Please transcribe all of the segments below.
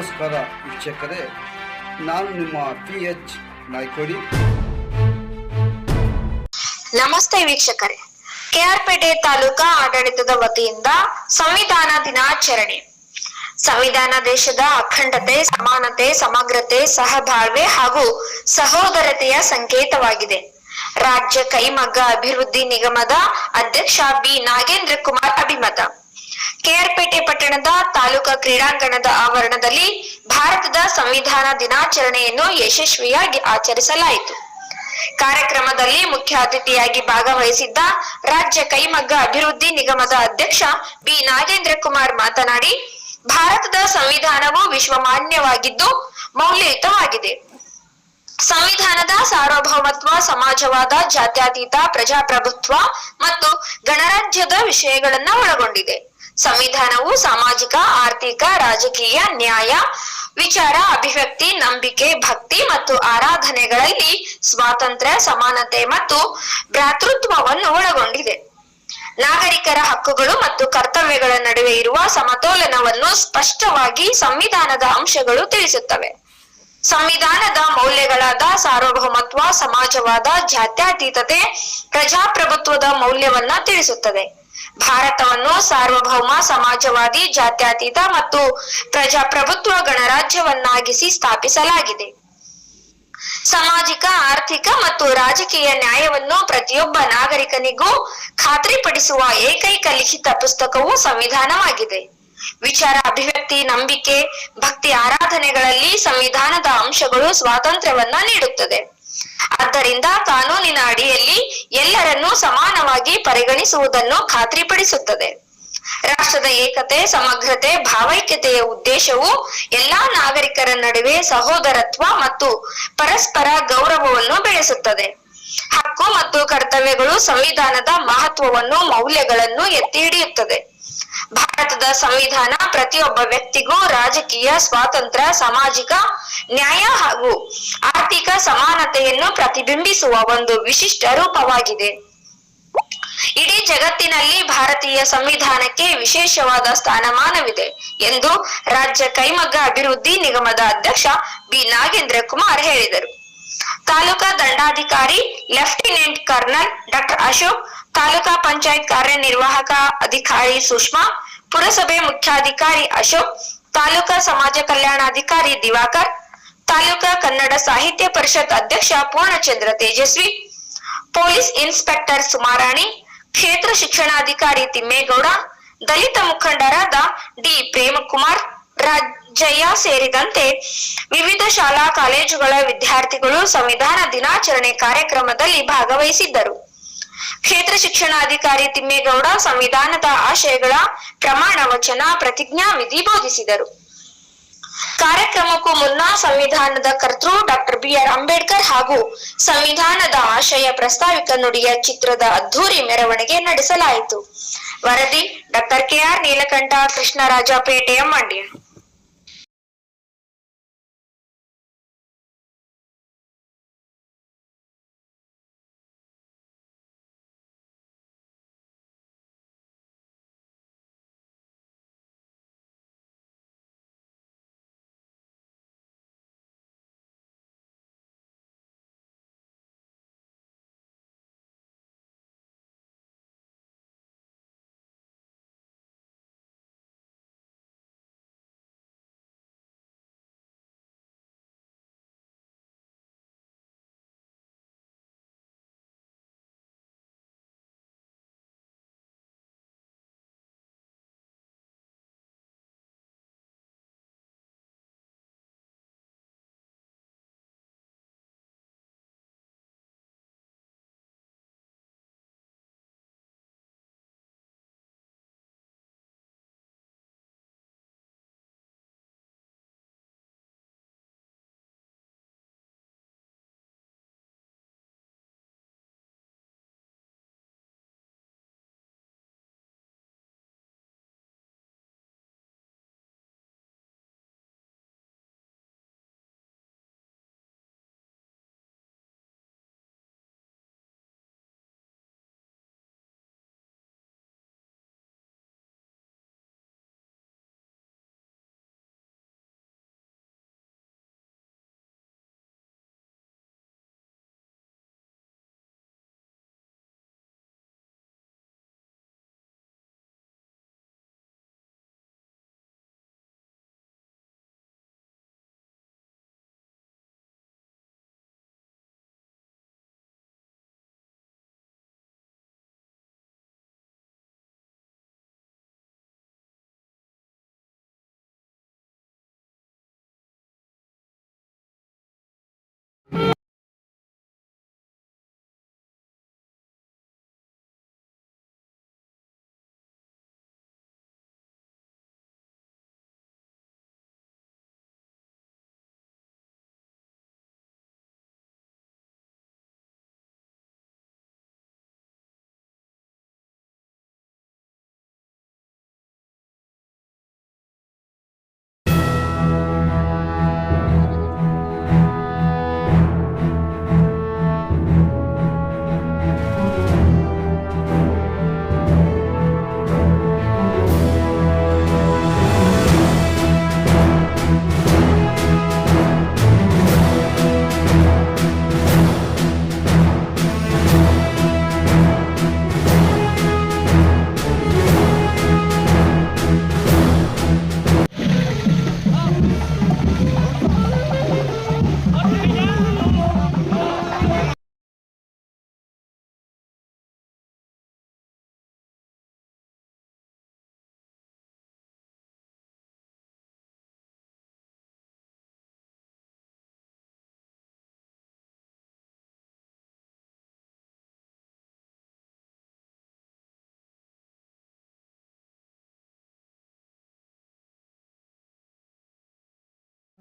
ನಮಸ್ಕಾರ ವೀಕ್ಷಕರೇ, ನಾನು ನಿಮ್ಮ ಪಿ ಎಚ್ ನಾಯ್ಕೋಡಿ. ನಮಸ್ತೆ ವೀಕ್ಷಕರೇ ಕೆಆರ್ಪೇಟೆ ತಾಲೂಕಾ ಆಡಳಿತದ ವತಿಯಿಂದ ಸಂವಿಧಾನ ದಿನಾಚರಣೆ. ಸಂವಿಧಾನ ದೇಶದ ಅಖಂಡತೆ, ಸಮಾನತೆ, ಸಮಗ್ರತೆ, ಸಹಬಾಳ್ವೆ ಹಾಗೂ ಸಹೋದರತೆಯ ಸಂಕೇತವಾಗಿದೆ. ರಾಜ್ಯ ಕೈಮಗ್ಗ ಅಭಿವೃದ್ಧಿ ನಿಗಮದ ಅಧ್ಯಕ್ಷ ಬಿ ನಾಗೇಂದ್ರ ಕುಮಾರ್ ಅಭಿಮತ. ಪಟ್ಟಣದ ತಾಲೂಕಾ ಕ್ರೀಡಾಂಗಣದ ಆವರಣದಲ್ಲಿ ಭಾರತದ ಸಂವಿಧಾನ ದಿನಾಚರಣೆಯನ್ನು ಯಶಸ್ವಿಯಾಗಿ ಆಚರಿಸಲಾಯಿತು. ಕಾರ್ಯಕ್ರಮದಲ್ಲಿ ಮುಖ್ಯ ಅತಿಥಿಯಾಗಿ ಭಾಗವಹಿಸಿದ್ದ ರಾಜ್ಯ ಕೈಮಗ್ಗ ಅಭಿವೃದ್ಧಿ ನಿಗಮದ ಅಧ್ಯಕ್ಷ ಬಿ ನಾಗೇಂದ್ರ ಕುಮಾರ್ ಮಾತನಾಡಿ, ಭಾರತದ ಸಂವಿಧಾನವು ವಿಶ್ವಮಾನ್ಯವಾಗಿದ್ದು ಮೌಲ್ಯಯುತವಾಗಿದೆ. ಸಂವಿಧಾನದ ಸಾರ್ವಭೌಮತ್ವ, ಸಮಾಜವಾದ, ಜಾತ್ಯತೀತ, ಪ್ರಜಾಪ್ರಭುತ್ವ ಮತ್ತು ಗಣರಾಜ್ಯದ ವಿಷಯಗಳನ್ನ ಒಳಗೊಂಡಿದೆ. ಸಂವಿಧಾನವು ಸಾಮಾಜಿಕ, ಆರ್ಥಿಕ, ರಾಜಕೀಯ, ನ್ಯಾಯ, ವಿಚಾರ, ಅಭಿವ್ಯಕ್ತಿ, ನಂಬಿಕೆ, ಭಕ್ತಿ ಮತ್ತು ಆರಾಧನೆಗಳಲ್ಲಿ ಸ್ವಾತಂತ್ರ್ಯ, ಸಮಾನತೆ ಮತ್ತು ಭ್ರಾತೃತ್ವವನ್ನು ಒಳಗೊಂಡಿದೆ. ನಾಗರಿಕರ ಹಕ್ಕುಗಳು ಮತ್ತು ಕರ್ತವ್ಯಗಳ ನಡುವೆ ಇರುವ ಸಮತೋಲನವನ್ನು ಸ್ಪಷ್ಟವಾಗಿ ಸಂವಿಧಾನದ ಅಂಶಗಳು ತಿಳಿಸುತ್ತವೆ. ಸಂವಿಧಾನದ ಮೌಲ್ಯಗಳಾದ ಸಾರ್ವಭೌಮತ್ವ, ಸಮಾಜವಾದ, ಜಾತ್ಯತೀತತೆ, ಪ್ರಜಾಪ್ರಭುತ್ವದ ಮೌಲ್ಯವನ್ನ ತಿಳಿಸುತ್ತದೆ. ಭಾರತವನ್ನು ಸಾರ್ವಭೌಮ, ಸಮಾಜವಾದಿ, ಜಾತ್ಯತೀತ ಮತ್ತು ಪ್ರಜಾಪ್ರಭುತ್ವ ಗಣರಾಜ್ಯವನ್ನಾಗಿಸಿ ಸ್ಥಾಪಿಸಲಾಗಿದೆ. ಸಾಮಾಜಿಕ, ಆರ್ಥಿಕ ಮತ್ತು ರಾಜಕೀಯ ನ್ಯಾಯವನ್ನು ಪ್ರತಿಯೊಬ್ಬ ನಾಗರಿಕನಿಗೂ ಖಾತ್ರಿಪಡಿಸುವ ಏಕೈಕ ಲಿಖಿತ ಪುಸ್ತಕವು ಸಂವಿಧಾನವಾಗಿದೆ. ವಿಚಾರ, ಅಭಿವ್ಯಕ್ತಿ, ನಂಬಿಕೆ, ಭಕ್ತಿ ಆರಾಧನೆಗಳಲ್ಲಿ ಸಂವಿಧಾನದ ಅಂಶಗಳು ಸ್ವಾತಂತ್ರ್ಯವನ್ನ ನೀಡುತ್ತದೆ. ಆದ್ದರಿಂದ ಕಾನೂನಿನ ಅಡಿಯಲ್ಲಿ ಎಲ್ಲರನ್ನೂ ಸಮಾನವಾಗಿ ಪರಿಗಣಿಸುವುದನ್ನು ಖಾತ್ರಿಪಡಿಸುತ್ತದೆ. ರಾಷ್ಟ್ರದ ಏಕತೆ, ಸಮಗ್ರತೆ, ಭಾವೈಕ್ಯತೆಯ ಉದ್ದೇಶವು ಎಲ್ಲಾ ನಾಗರಿಕರ ನಡುವೆ ಸಹೋದರತ್ವ ಮತ್ತು ಪರಸ್ಪರ ಗೌರವವನ್ನು ಬೆಳೆಸುತ್ತದೆ. ಹಕ್ಕು ಮತ್ತು ಕರ್ತವ್ಯಗಳು ಸಂವಿಧಾನದ ಮಹತ್ವವನ್ನು, ಮೌಲ್ಯಗಳನ್ನು ಎತ್ತಿ ಹಿಡಿಯುತ್ತದೆ. ಭಾರತದ ಸಂವಿಧಾನ ಪ್ರತಿಯೊಬ್ಬ ವ್ಯಕ್ತಿಗೂ ರಾಜಕೀಯ, ಸ್ವಾತಂತ್ರ್ಯ, ಸಾಮಾಜಿಕ, ನ್ಯಾಯ ಹಾಗೂ ಆರ್ಥಿಕ ಸಮಾನತೆಯನ್ನು ಪ್ರತಿಬಿಂಬಿಸುವ ಒಂದು ವಿಶಿಷ್ಟ ರೂಪವಾಗಿದೆ. ಇಡೀ ಜಗತ್ತಿನಲ್ಲಿ ಭಾರತೀಯ ಸಂವಿಧಾನಕ್ಕೆ ವಿಶೇಷವಾದ ಸ್ಥಾನಮಾನವಿದೆ ಎಂದು ರಾಜ್ಯ ಕೈಮಗ್ಗ ಅಭಿವೃದ್ಧಿ ನಿಗಮದ ಅಧ್ಯಕ್ಷ ಬಿ. ನಾಗೇಂದ್ರ ಕುಮಾರ್ ಹೇಳಿದರು. Taluka ದಂಡಾಧಿಕಾರಿ lieutenant colonel doctor Ashok, taluka panchayat ಕಾರ್ಯನಿರ್ವಾಹಕ ಅಧಿಕಾರಿ ಸುಷ್ಮಾ, ಪುರಸಭೆ ಮುಖ್ಯಾಧಿಕಾರಿ ಅಶೋಕ್, ತಾಲೂಕಾ ಸಮಾಜ ಕಲ್ಯಾಣಾಧಿಕಾರಿ ದಿವಾಕರ್, ತಾಲೂಕಾ ಕನ್ನಡ ಸಾಹಿತ್ಯ ಪರಿಷತ್ ಅಧ್ಯಕ್ಷ ಪೂರ್ಣಚಂದ್ರ ತೇಜಸ್ವಿ, ಪೊಲೀಸ್ ಇನ್ಸ್ಪೆಕ್ಟರ್ ಸುಮಾರಾಣಿ ಕ್ಷೇತ್ರ ಶಿಕ್ಷಣಾಧಿಕಾರಿ ತಿಮ್ಮೇಗೌಡ, ದಲಿತ ಮುಖಂಡರಾದ ಡಿ ಪ್ರೇಮಕುಮಾರ್, ರಾಜಯ್ಯ ಸೇರಿದಂತೆ ವಿವಿಧ ಶಾಲಾ ಕಾಲೇಜುಗಳ ವಿದ್ಯಾರ್ಥಿಗಳು ಸಂವಿಧಾನ ದಿನಾಚರಣೆ ಕಾರ್ಯಕ್ರಮದಲ್ಲಿ ಭಾಗವಹಿಸಿದ್ದರು. ಕ್ಷೇತ್ರ ಶಿಕ್ಷಣಾಧಿಕಾರಿ ತಿಮ್ಮೇಗೌಡ ಸಂವಿಧಾನದ ಆಶಯಗಳ ಪ್ರಮಾಣ ವಚನ ಪ್ರತಿಜ್ಞಾ ವಿಧಿ ಬೋಧಿಸಿದರು. ಕಾರ್ಯಕ್ರಮಕ್ಕೂ ಮುನ್ನ ಸಂವಿಧಾನದ ಕರ್ತೃ ಡಾಕ್ಟರ್ ಬಿ ಆರ್ ಅಂಬೇಡ್ಕರ್ ಹಾಗೂ ಸಂವಿಧಾನದ ಆಶಯ ಪ್ರಸ್ತಾವಿಕ ನುಡಿಯ ಚಿತ್ರದ ಅದ್ಧೂರಿ ಮೆರವಣಿಗೆ ನಡೆಸಲಾಯಿತು. ವರದಿ ಡಾಕ್ಟರ್ ಕೆಆರ್ ನೀಲಕಂಠ ಕೃಷ್ಣರಾಜಪೇಟೆಯ ಮಂಡ್ಯ.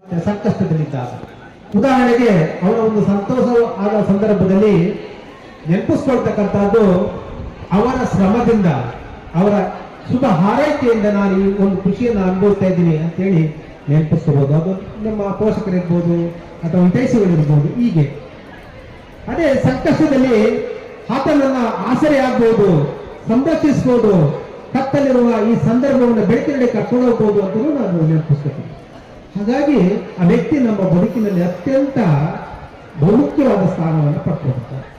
ಸಂಕಷ್ಟದಲ್ಲಿದ್ದಾಗ ಉದಾಹರಣೆಗೆ, ಅವರ ಒಂದು ಸಂತೋಷ ಆದ ಸಂದರ್ಭದಲ್ಲಿ ನೆನಪಿಸ್ಕೊಳ್ತಕ್ಕಂಥದ್ದು ಅವರ ಶ್ರಮದಿಂದ, ಅವರ ಶುಭ ಹಾರೈಕೆಯಿಂದ ನಾನು ಈ ಒಂದು ಖುಷಿಯನ್ನು ಅನುಭವಿಸ್ತಾ ಇದ್ದೀನಿ ಅಂತೇಳಿ ನೆನಪಿಸ್ಕೋಬಹುದು ಅದು ನಮ್ಮ ಪೋಷಕರಿರ್ಬೋದು ಅಥವಾ ಹಿತೈಷಿಗಳಿರ್ಬೋದು, ಹೀಗೆ. ಅದೇ ಸಂಕಷ್ಟದಲ್ಲಿ ಆತನನ್ನ ಆಸರೆ ಆಗ್ಬೋದು, ಸಂರಕ್ಷಿಸ್ಬೋದು, ಕತ್ತಲಿರುವ ಈ ಸಂದರ್ಭವನ್ನು ಬೆಳಕಿನಲ್ಲಿ ಕರ್ಕೊಂಡು ಹೋಗ್ಬೋದು ಅಂತಲೂ ನಾನು ನೆನಪಿಸ್ಕೊತೀನಿ ಹಾಗಾಗಿ ಆ ವ್ಯಕ್ತಿ ನಮ್ಮ ಬದುಕಿನಲ್ಲಿ ಅತ್ಯಂತ ಬಹುಮುಖ್ಯವಾದ ಸ್ಥಾನವನ್ನು ಪಡ್ಕೊಂಡಿರ್ತಾರೆ